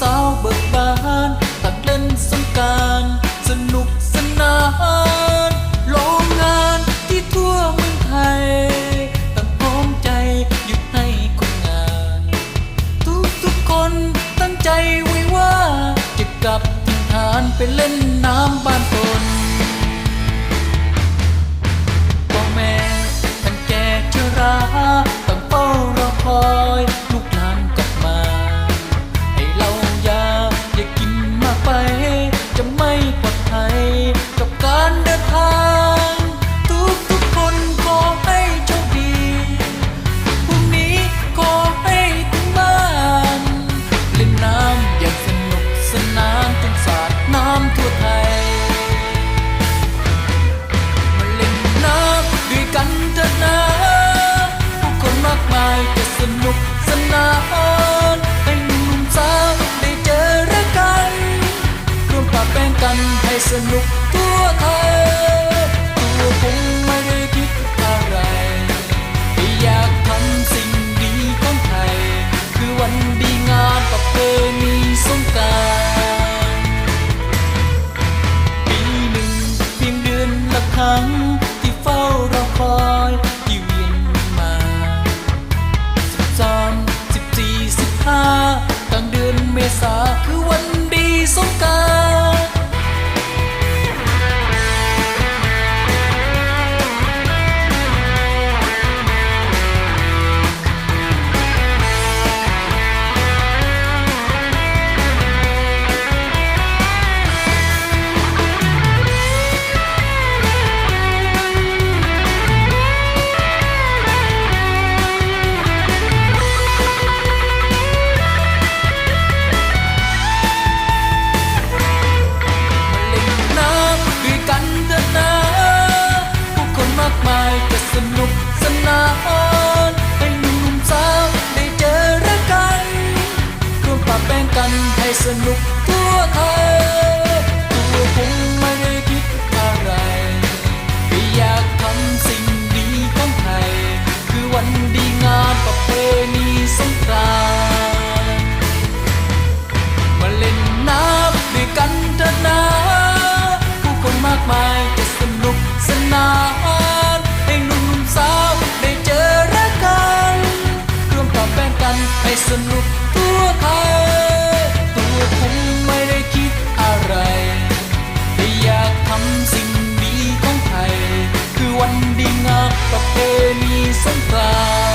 สาวเบิกบานตักเล่นสงการสนุกสนานโรงงานที่ทั่วเมืองไทยต่างพร้อมใจหยุดให้คนงาน ทุกทุกคนตั้งใจไว้ว่าจะกลับถิ่านไปเล่นน้ำบ้านตนำอย่างสนุกสนานจนสาดน้ำทั่วไทย มาเล่นน้ำด้วยกันเถอะนะผู้คนมากมายจะสนุกสนานให้หนุ่มสาวได้เจอรักกันร่วมปรัแป้งกันให้สนุก dann heißen Look pas permis son pas.